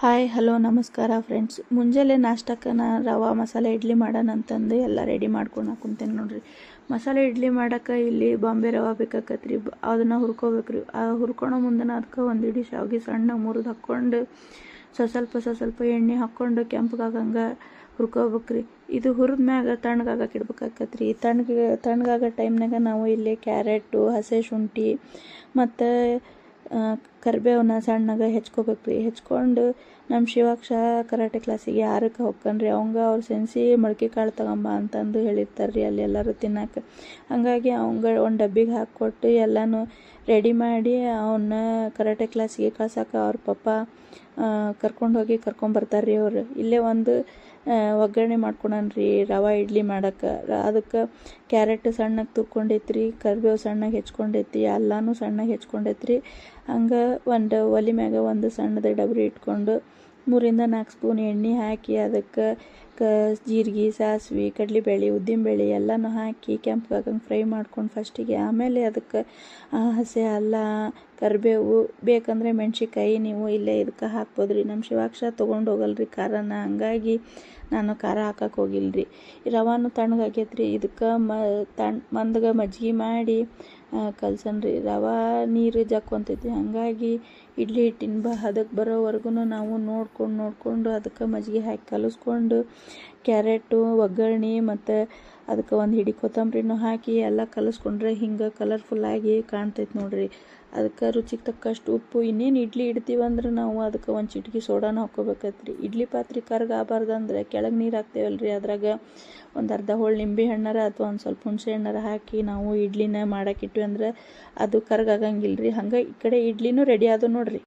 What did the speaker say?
Hi, hello, ನಮಸ್ಕಾರ friends ಮುಂಜಾನೆ ನಾಷ್ಟಕ್ಕೆ ನಾ ರವಾ, ಮಸಾಲೆ, ಇಡ್ಲಿ ಮಾಡೋಣ ಅಂತಂದು ಎಲ್ಲ ರೆಡಿ ಮಾಡ್ಕೊಂಡು ಕುಂತೇನೆ ನೋಡಿರಿ. ಮಸಾಲೆ, ಇಡ್ಲಿ ಮಾಡೋಕೆ ಇಲ್ಲಿ ಬಾಂಬೆ ರವಾ ಬೇಕಾಕತ್ರಿ. ಅದನ್ನು ಹುರ್ಕೋಬೇಕ್ರಿ. ಆ ಹುರ್ಕೊಳೋ ಮುಂದೆನ ಅದಕ್ಕೆ ಒಂದು ಇಡೀ ಶಾವಿಗೆ ಸಣ್ಣ ಮುರಿದು ಹಾಕ್ಕೊಂಡು ಸ್ವಲ್ಪ ಸ್ವಲ್ಪ ಎಣ್ಣೆ ಹಾಕ್ಕೊಂಡು ಕೆಂಪಗಾಗಂಗೆ ಹುರ್ಕೋಬೇಕ್ರಿ. ಇದು ಹುರಿದ ಮ್ಯಾಗ ತಣ್ಣಗಾಗಕ್ಕೆ ಇಡ್ಬೇಕಾಕತ್ರಿ. ತಣ್ಣಗೆ, ತಣ್ಣಗಾಗೋ ಟೈಮ್ನಾಗ ನಾವು ಇಲ್ಲಿ ಕ್ಯಾರೆಟು, ಹಸೆ ಶುಂಠಿ ಮತ್ತು ಕರಿಬೇವನ್ನ ಸಣ್ಣಗೆ ಹೆಚ್ಕೋಬೇಕು ರೀ ಹೆಚ್ಕೊಂಡು ನಮ್ಮ ಶಿವಾಕ್ಷ ಕರಾಟೆ ಕ್ಲಾಸಿಗೆ ಯಾರಕ್ಕೆ ಹೋಗ್ಕನ್ರಿ ಅವಂಗ ಅವ್ರು ಸೆನ್ಸಿ ಮೊಳಕೆ ಕಾಳು ತಗೊಂಬ ಅಂತಂದು ಹೇಳಿರ್ತಾರೆ ರೀ ಅಲ್ಲಿ ಎಲ್ಲರೂ ತಿನ್ನಕ್ಕೆ ಹಾಗಾಗಿ ಅವಂಗ ಒಂದು ಡಬ್ಬಿಗೆ ಹಾಕ್ಕೊಟ್ಟು ಎಲ್ಲನೂ ರೆಡಿ ಮಾಡಿ ಅವನ್ನ ಕರಾಟೆ ಕ್ಲಾಸಿಗೆ ಕಳ್ಸಕ್ಕೆ ಅವ್ರ ಪಪ್ಪ ಕರ್ಕೊಂಡು ಹೋಗಿ ಕರ್ಕೊಂಬರ್ತಾರೆ ರೀ ಅವರು. ಇಲ್ಲೇ ಒಂದು ಒಗ್ಗರಣೆ ಮಾಡ್ಕೊಳನ್ರಿ ರವೆ ಇಡ್ಲಿ ಮಾಡಕ್ಕೆ ಅದಕ್ಕೆ ಕ್ಯಾರೆಟ್ ಸಣ್ಣಗೆ ತುರ್ಕೊಂಡೈತ್ರಿ ಕರಿಬೇವು ಸಣ್ಣಗೆ ಹೆಚ್ಕೊಂಡೈತಿ ಎಲ್ಲನೂ ಸಣ್ಣಗೆ ಹೆಚ್ಕೊಂಡೈತ್ರಿ. ಹಂಗೆ ಒಂದು ಒಲೆ ಮ್ಯಾಗ ಒಂದು ಸಣ್ಣದ ಡಬರಿ ಇಟ್ಕೊಂಡು ಮೂರಿಂದ ನಾಲ್ಕು ಸ್ಪೂನ್ ಎಣ್ಣೆ ಹಾಕಿ ಅದಕ್ಕೆ ಜೀರಿಗೆ, ಸಾಸ್ವೆ ಉದ್ದಿನ ಬೇಳೆ ಎಲ್ಲನೂ ಹಾಕಿ ಕೆಂಪಗಾಗಂಗೆ ಫ್ರೈ ಮಾಡ್ಕೊಂಡು ಫಸ್ಟಿಗೆ ಆಮೇಲೆ ಅದಕ್ಕೆ ಹಸೆ ಅಲ್ಲ, ಕರಿಬೇವು ಬೇಕಂದರೆ ಮೆಣ್ಸಿನ್ಕಾಯಿ ನೀವು ಇಲ್ಲೇ ಇದಕ್ಕೆ ಹಾಕ್ಬೋದು ರೀ ನಮ್ಮ ಶಿವಾಕ್ಷ ತೊಗೊಂಡು ಹೋಗಲ್ರಿ ಖಾರನ. ಹಂಗಾಗಿ ನಾನು ಖಾರ ಹಾಕಕ್ಕೆ ಹೋಗಿಲ್ಲ ರೀ ರವಾನು ತಣ್ಣಗಾಗೈತೆ ರೀ ಇದಕ್ಕೆ ಮ ತಣ್ಣ ಮಂದಗೆ ಮಜ್ಜಿಗೆ ಮಾಡಿ ಕಲ್ಸನ್ರಿ. ರವೆ ನೀರು ಜಕ್ಕೊಂತೈತಿ ಹಾಗಾಗಿ ಇಡ್ಲಿ ಹಿಟ್ಟಿನ ಬ ಹದಕ್ಕೆ ಬರೋವರೆಗೂ ನಾವು ನೋಡ್ಕೊಂಡು, ನೋಡಿಕೊಂಡು ಅದಕ್ಕೆ ಮಜ್ಜಿಗೆ ಹಾಕಿ ಕಲಿಸ್ಕೊಂಡು ಕ್ಯಾರೆಟು, ಒಗ್ಗರಣೆ ಮತ್ತು ಅದಕ್ಕೆ ಒಂದು ಹಿಡಿ ಕೊತ್ತಂಬರಿನೂ ಹಾಕಿ ಎಲ್ಲ ಕಲಸ್ಕೊಂಡ್ರೆ ಹಿಂಗೆ ಕಲರ್ಫುಲ್ಲಾಗಿ ಕಾಣ್ತೈತೆ ನೋಡಿರಿ. ಅದಕ್ಕೆ ರುಚಿಗೆ ತಕ್ಕಷ್ಟು ಉಪ್ಪು, ಇನ್ನೇನು ಇಡ್ಲಿ ಇಡ್ತೀವಂದ್ರೆ ನಾವು ಅದಕ್ಕೆ ಒಂದು ಚಿಟಿಕೆ ಸೋಡಾನ ರೀ ಇಡ್ಲಿ ಪಾತ್ರೆ ಕರ್ಗ ಆಗಬಾರ್ದಂದ್ರೆ ಕೆಳಗೆ ನೀರು ಹಾಕ್ತೇವಲ್ರಿ ಅದ್ರಾಗ. ಒಂದು ಅರ್ಧ ಹೋಳು ನಿಂಬೆ ಹಣ್ಣಾರ ಅಥವಾ ಒಂದು ಸ್ವಲ್ಪ ಹುಣಸೆ ಹಣ್ಣಾರ ಹಾಕಿ ನಾವು ಇಡ್ಲಿನ ಮಾಡಕ್ಕೆ ಇಟ್ವಿ ಅಂದ್ರೆ ಅದು ಕರ್ಗ ಆಗಂಗಿಲ್ಲ ರೀ ಹಂಗೆ ಈ ಕಡೆ ಇಡ್ಲಿನೂ ರೆಡಿ ಆದವು ನೋಡ್ರಿ.